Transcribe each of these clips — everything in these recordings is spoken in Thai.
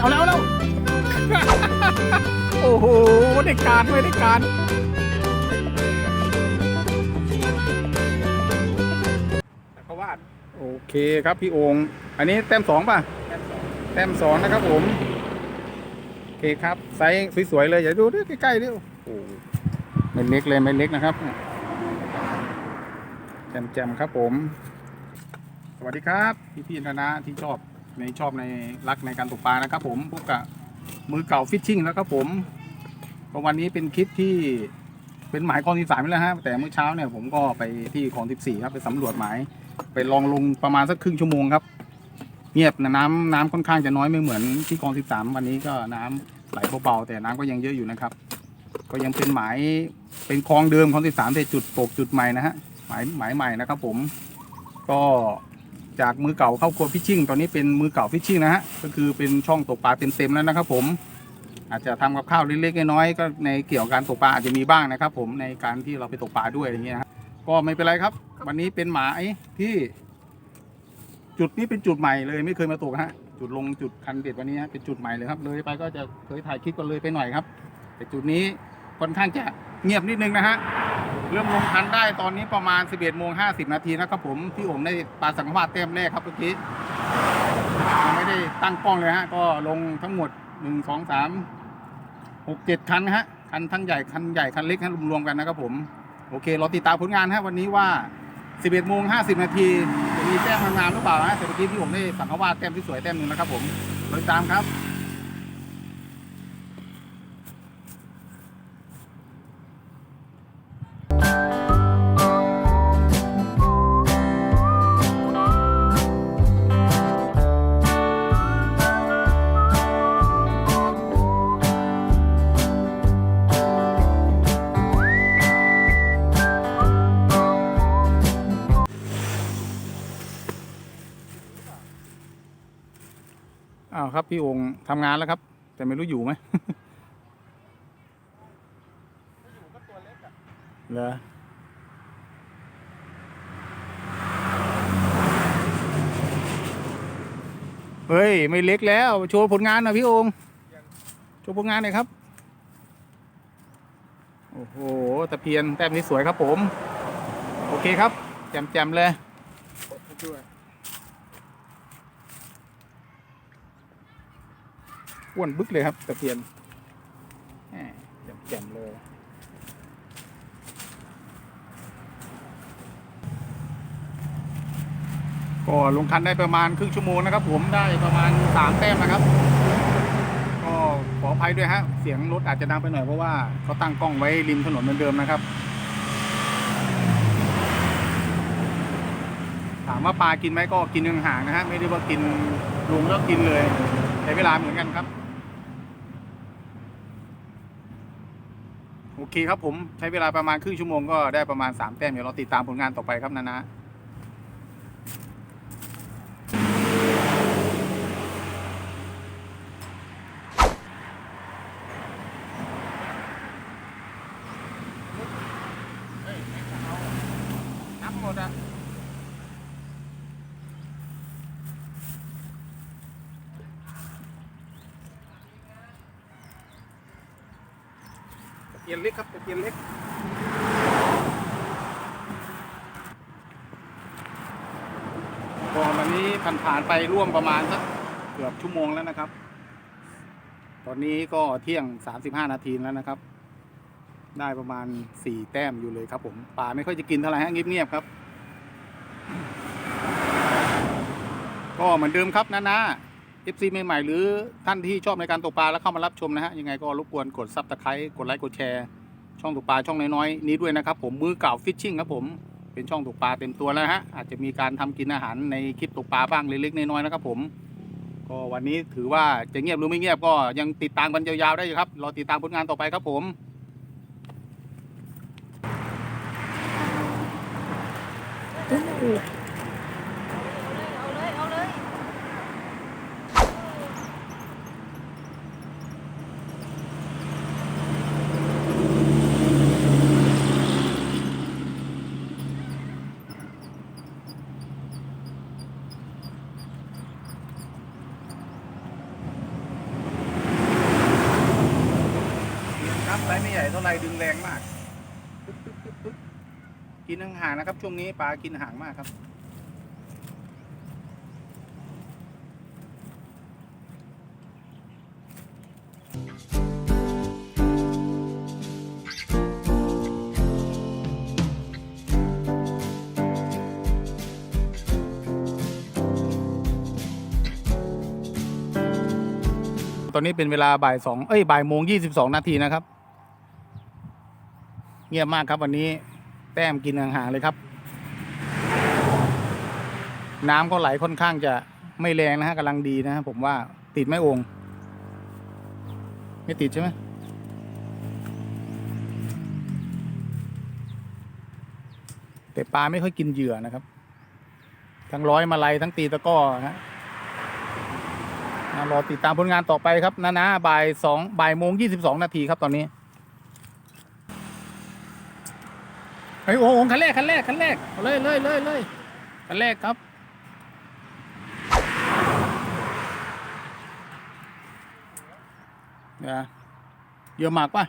เฮ้ยเอาแล้วเอาแล้วโอ้โหได้การไม่ได้การเขาวาดโอเคครับพี่โองค์อันนี้แต้มสองป่ะแต้มสองนะครับผม โอเคครับ ไซส์สวยๆเลยอย่าดูดิใกล้ๆดิโอ้โหไม่เล็กเลยไม่เล็กนะครับแจ่มๆครับผม สวัสดีครับ พี่พี่ๆนะนะที่ชอบ ในชอบในรักในการตกปลานะครับผมพบกับมือเก่าฟิชชิ่งแล้วครับผมวันนี้เป็นคลิปที่เป็นหมายคลองที่สามแล้วฮะแต่เมื่อเช้าเนี่ยผมก็ไปที่คลองที่สี่ครับไปสำรวจหมาย ไปลองลงประมาณสักครึ่งชั่วโมงครับ เงียบนะน้ำน้ำค่อนข้างจะน้อยไม่เหมือนที่คลอง13วันนี้ก็น้ำไหลเบาๆแต่น้ำก็ยังเยอะอยู่นะครับ ก็ยังเป็นหมายเป็นคลองเดิมคลอง13แต่จุดตกจุดใหม่นะฮะหมายหมายใหม่นะครับผมก็ จากมือเก่าเข้าครัวฟิชชิ่งตอนนี้เป็นมือเก่าฟิชชิ่งนะฮะก็คือเป็นช่องตกปลาเต็มๆแล้วนะครับ ผม อาจจะทำกับข้าวเล็กๆน้อยๆก็ในเกี่ยวกับการตกปลาอาจจะมีบ้างนะครับ ผมในการที่เราไปตกปลาด้วยอย่างเงี้ยนะฮะก็ไม่เป็นไรครับ วันนี้เป็นหมายที่ จุดนี้เป็นจุดใหม่เลยไม่เคยมาตกฮะจุดลงจุดคันเด็ดวันนี้ฮะเป็นจุดใหม่เลยครับ เลยไปก็จะเคยถ่ายคลิปก็เลยไปหน่อยครับ แต่จุดนี้ค่อนข้างจะเงียบนิดนึงนะฮะ เริ่มลงคันได้ตอนนี้ประมาณ 11โมง50 นาทีนะครับผมพี่โอ๋ได้ปลาสังวาสแต้มแรกครับเมื่อกี้ยังไม่ได้ตั้งกล้องเลยฮะ ก็ลงทั้งหมด 1 2 3 6 7 คันฮะ คันทั้งใหญ่ คันใหญ่ คันเล็กคันรวมๆกันนะครับผม โอเคเราติดตามผลงานฮะวันนี้ว่า 11โมง50 นาทีจะมีแต้มงามหรือเปล่านะแต่เมื่อกี้ที่ผมได้สังขวาสแต้มที่สวยแต้มหนึ่งนะครับผมติดตามครับ ครับพี่องค์ทำงานแล้วครับ แต่ไม่รู้อยู่ไหมเหรอเฮ้ย ไม่เล็กแล้ว โชว์ผลงานหน่อยพี่องค์โชว์ผลงานหน่อยครับ โอ้โหตะเพียนแต้มนี้สวยครับผม โอเคครับ แจมๆเลย อ้วนบึกเลยครับตะเพียนแหมแจ่มๆเลยก็ลงคันได้ประมาณครึ่งชั่วโมงนะครับ ผมได้ประมาณสามแต้มนะครับ ก็ขออภัยด้วยฮะเสียงรถอาจจะดังไปหน่อยเพราะว่าเขาตั้งกล้องไว้ริมถนนเหมือนเดิมนะครับ ถามว่าปลากินไหมก็กินห่างๆนะฮะไม่ได้ว่ากินลงแล้วกินเลยใช้เวลาเหมือนกันครับ โอเคครับผมใช้เวลาประมาณครึ่งชั่วโมงก็ได้ประมาณ3แต้มเดี๋ยวเราติดตามผลงานต่อไปครับนะนะ นับหมดอะ ตะ เกียนเล็กครับตะเกียนเล็กก็วันนี้ผ่านผ่านๆไปร่วมประมาณสักเกือบชั่วโมงแล้วนะครับ ตอนนี้ก็เที่ยง 35 นาทีแล้วนะครับ ได้ประมาณ 4 แต้มอยู่เลยครับผมปลาไม่ค่อยจะกินเท่าไหร่ฮะเงียบๆครับ ก็เหมือนเดิมครับนะนะ FC ใหม่ๆหรือท่านที่ชอบในการตกปลาแล้วเข้ามารับชมนะฮะยังไงก็รบกวนกดซับสไครต์กดไลค์กดแชร์ช่องตกปลาช่องน้อยๆนี้ด้วยนะครับผมมือเก่าฟิชชิ่งครับผมเป็นช่องตกปลาเต็มตัวแล้วฮะอาจจะมีการทำกินอาหารในคลิปตกปลาบ้างเล็กๆน้อยๆนะครับผมก็วันนี้ถือว่าจะเงียบหรือไม่เงียบก็ยังติดตามกันยาวๆได้ครับรอติดตามผลงานต่อไปครับผมอ เท่าไรดึงแรงมากกินห่างนะครับ ช่วงนี้ปลากินห่างมากครับ ตอนนี้เป็นเวลาบ่ายสองเอ้ยบ่ายโมงยี่สิบสองนาทีนะครับ เงียบมากครับวันนี้ แต้มกินห่างๆเลยครับ น้ำก็ไหลค่อนข้างจะไม่แรงนะฮะกำลังดีนะฮะผมว่าติดไม่โองไม่ติดใช่ไหมแต่ปลาไม่ค่อยกินเหยื่อนะครับ ทั้งร้อยมาลัยทั้งตีตะก้อฮะอะรอติดตามผลงานต่อไปครับนะนะบ่ายสองบ่ายโมงยี่สิบสองนาทีครับตอนนี้ ฮ้ยโอ้โหคันแรกคันแรกคันแรกเอาเลยเลยเลยเลยคันแรกครับเดี๋ยวเยอะมากป่ะ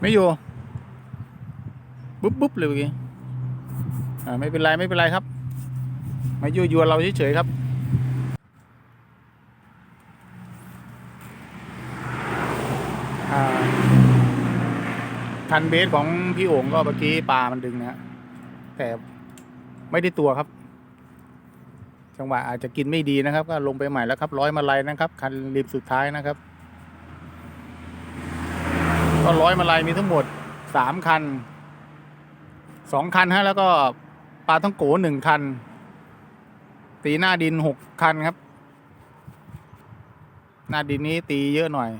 ไม่อยู่ปุ๊บปุ๊บเลยเมื่อกี้อ่าไม่เป็นไรไม่เป็นไรครับ มายั่วยวนเราเฉยๆครับ คันเบสของพี่โอ่งก็เมื่อกี้ปลามันดึงนะแต่ไม่ได้ตัวครับ จังหวะอาจจะกินไม่ดีนะครับ ก็ลงไปใหม่แล้วครับร้อยมาลัยนะครับ คันริมสุดท้ายนะครับ ก็ร้อยมาลัยมีทั้งหมดสามคันสองคันฮะแล้วก็ปลาท้องโกหนึ่งคัน ตีหน้าดินหกคันครับ หน้าดินนี้ตีเยอะหน่อย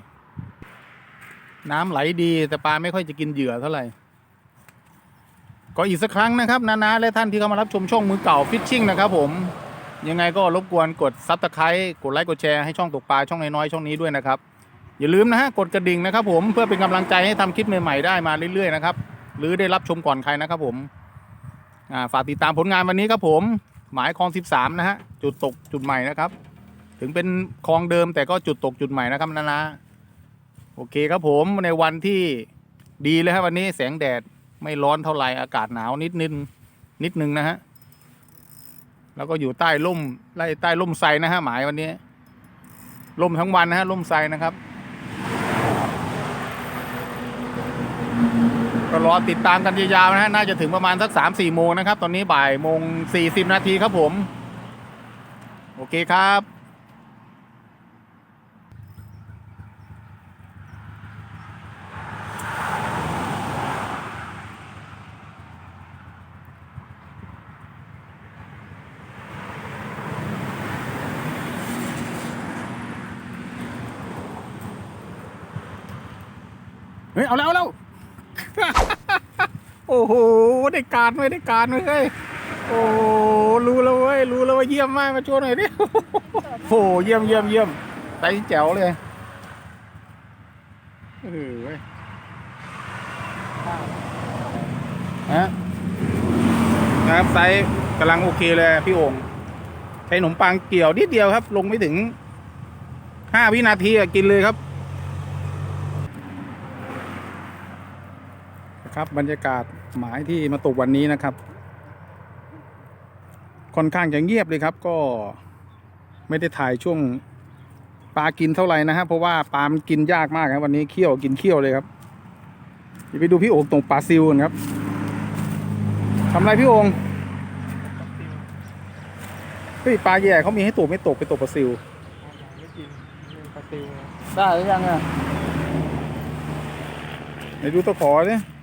น้ำไหลดีแต่ปลาไม่ค่อยจะกินเหยื่อเท่าไหร่ ก็อีกสักครั้งนะครับนานาและท่านที่เข้ามารับชมช่องมือเก่าฟิชชิ่งนะครับผมยังไงก็รบกวนกดซับสไครต์กดไลค์กดแชร์ให้ช่องตกปลาช่องน้อยๆช่องนี้ด้วยนะครับอย่าลืมนะฮะกดกระดิ่งนะครับผมเพื่อเป็นกำลังใจให้ทำคลิปใหม่ๆได้มาเรื่อยๆนะครับหรือได้รับชมก่อนใครนะครับผมฝากติดตามผลงานวันนี้ครับผม หมายคลอง 13 นะฮะจุดตกจุดใหม่นะครับ ถึงเป็นคลองเดิมแต่ก็จุดตกจุดใหม่นะครับนานา โอเคครับผมในวันที่ดีเลยครับวันนี้แสงแดดไม่ร้อนเท่าไหร่อากาศหนาวนิดนึงนิดนึงนะฮะแล้วก็อยู่ใต้ร่มไล่ใต้ร่มไทรนะฮะหมายวันนี้ร่มทั้งวันนะฮะร่มไทรนะครับ ก็รอติดตามกันยาวๆนะฮะน่าจะถึงประมาณสักสามสี่โมงนะครับ ตอนนี้บ่ายโมงสี่สิบนาทีครับผม โอเคครับ ฮ้ยเอาแล้วเอาแล้วโอ้โหได้การไว้ได้การไว้เฮ้ยโอ้รู้แล้วเว้ยรู้แล้วว่าเยี่ยมมากมาช่วยหน่อยดิโอ้โหเยี่ยมเยี่ยมเยี่ยมไซส์แจ๋วเลยเออเว้ยฮะนะครับไซส์กำลังโอเคเลยพี่โอ่งใช้ขนมปังเกี่ยวนิดเดียวครับ ลงไม่ถึงห้าวินาทีกินเลยครับ นะ ครับบรรยากาศหมายที่มาตกวันนี้นะครับ ค่อนข้างจะเงียบเลยครับ ก็ไม่ได้ถ่ายช่วงปลากินเท่าไหร่นะฮะเพราะว่าปลามันกินยากมากครับวันนี้เคี่ยวกินเคี่ยวเลยครับเดี๋ยวไปดูพี่โอ่งตรงปลาซิวกันครับทำอะไรพี่โอ่งเฮ้ยปลาแย่เขามีให้ตกไม่ตกไปตกปลาซิวไม่กินเป็นปลาซิวนะได้หรือยังอะไหนดูตะขอเนี่ยโอ้โ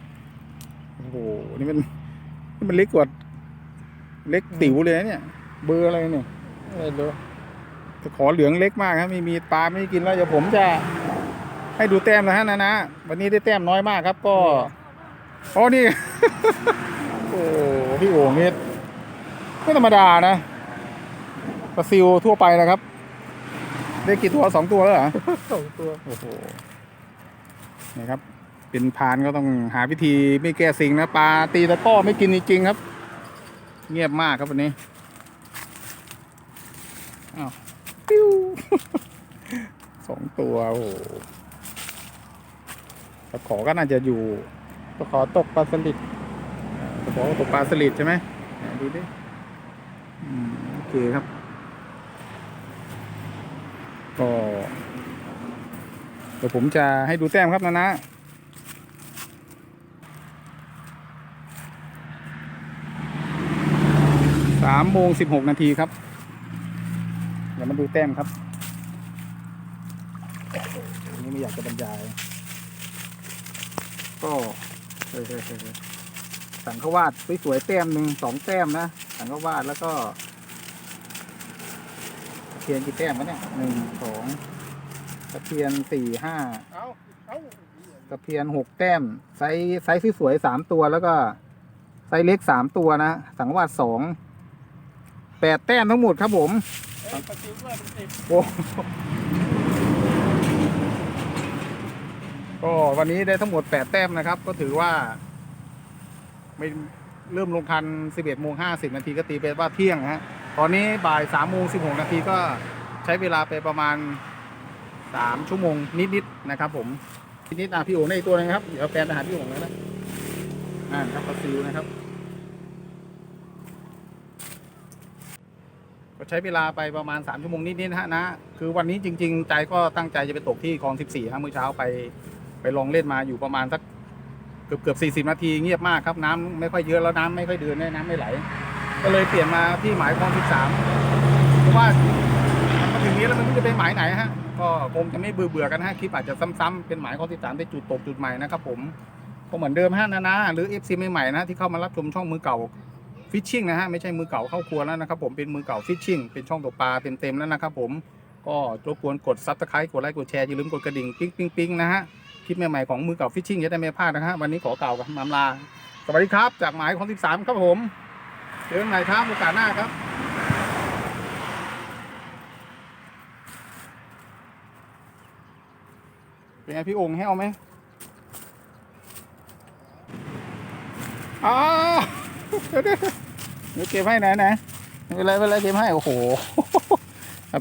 หนี่มันนี่มันเล็กกว่าเล็กติ๋วเลยนะเนี่ย เบอร์อะไรเนี่ยไม่รู้ตะขอเหลืองเล็กมากครับมีมีปลาไม่กินแล้วเดี๋ยวผมจะให้ดูแต้มนะฮะนะนะวันนี้ได้แต้มน้อยมากครับ ก็อ๋อนี่โอ้พี่โอ่งนี่ไม่ธรรมดานะปลาซิวทั่วไปนะครับ ได้กี่ตัวสองตัวแล้วเหรอสองตัวโอ้โหนี่ครับ เป็นพานก็ต้องหาวิธีไม่แก้สิ่งนะปลาตีตะก้อไม่กินจริงๆครับ เงียบมากครับวันนี้อ้าวปิ้วสองตัวโอ้โหตะขอก็น่าจะอยู่ตะขอตกปลาสลิดตะขอตกปลาสลิดใช่ไหมดูดิโอเคครับ ก็เดี๋ยวผมจะให้ดูแต้มครับนะนะ สามโมงสิบหกนาทีครับ เดี๋ยวมาดูแต้มครับอันนี้ไม่อยากจะบรรยาย ก็เฮ้ยเฮ้ยเฮ้ยเฮ้ยสังขวาดสวยๆแต้มหนึ่งสองแต้มนะ สังขวาดแล้วก็ตะเพียนกี่แต้มวะเนี่ยหนึ่งสองตะเพียนสี่ห้าเอาเอาตะเพียนหกแต้ม ไซส์ไซส์สวยๆสามตัวแล้วก็ ไซส์เล็กสามตัวนะ สังขวาดสอง แปดแต้มทั้งหมดครับผมเอ้โอ้ก็วันนี้ได้ทั้งหมด8แต้มนะครับ ก็ถือว่า ไม่เริ่มลงทัน11โมง50นาทีก็ตีไปว่าเที่ยงฮะ ตอนนี้บ่าย3โมง16นาทีก็ใช้เวลาไปประมาณ3ชั่วโมงนิดๆนะครับ ผมนิดๆอะพี่โอ๋ในตัวนึงครับ เดี๋ยวแฟนอาหารพี่โอ๋แล้วนะอ่าครับปลาซิวนะครับ ก็ใช้เวลาไปประมาณ 3 ชั่วโมงนิดๆนะฮะนะ คือวันนี้จริง ๆ ใจก็ตั้งใจจะไปตกที่คลอง 14ครับเมื่อเช้าไปไปลองเล่นมาอยู่ประมาณสักเกือบเกือบ 40 นาทีเงียบมากครับน้ำไม่ค่อยเยอะแล้วน้ำไม่ค่อยเดือนน้ำไม่ไหล ก็เลยเปลี่ยนมาที่หมายคลอง 13 เพราะว่ามาถึงนี้แล้วมันไม่จะไปหมายไหนฮะก็คงจะไม่เบื่อเบื่อๆกันฮะคลิปอาจจะซ้ำๆเป็นหมายคลอง 13ได้จุดตกจุดใหม่นะครับผมก็เหมือนเดิมฮะนะนะหรือ FC ใหม่ๆนะที่เข้ามารับชมช่องมือเก่า ฟิชชิ่งนะฮะไม่ใช่มือเก่าเข้าครัวแล้วนะครับผมเป็นมือเก่าฟิชชิ่งเป็นช่องตกปลาเต็มๆแล้วนะครับผมก็รบกวนกดซับสไครต์กดไลค์กดแชร์อย่าลืมกดกระดิ่งปิ๊งปิ๊งปิ๊งนะฮะคลิปใหม่ๆของมือเก่าฟิชชิ่งจะได้ไม่พลาดนะฮะวันนี้ขอกล่าวกับมามลา สวัสดีครับ จากหมายของ 13 ครับผมเจอกันใหม่ครับโอกาสหน้าครับเป็นไงพี่องค์ให้เอาไหมอ๋อ เดี๋ยวเก็บให้นะนะไม่เป็นไรไม่เป็นไรเก็บให้โอ้โห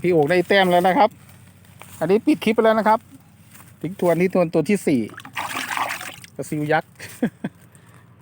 พี่โอกได้แต้มแล้วนะครับ อันนี้ปิดคลิปไปแล้วนะครับ ถึงทวนที่ทวนตัวที่สี่กระซิวยักษ์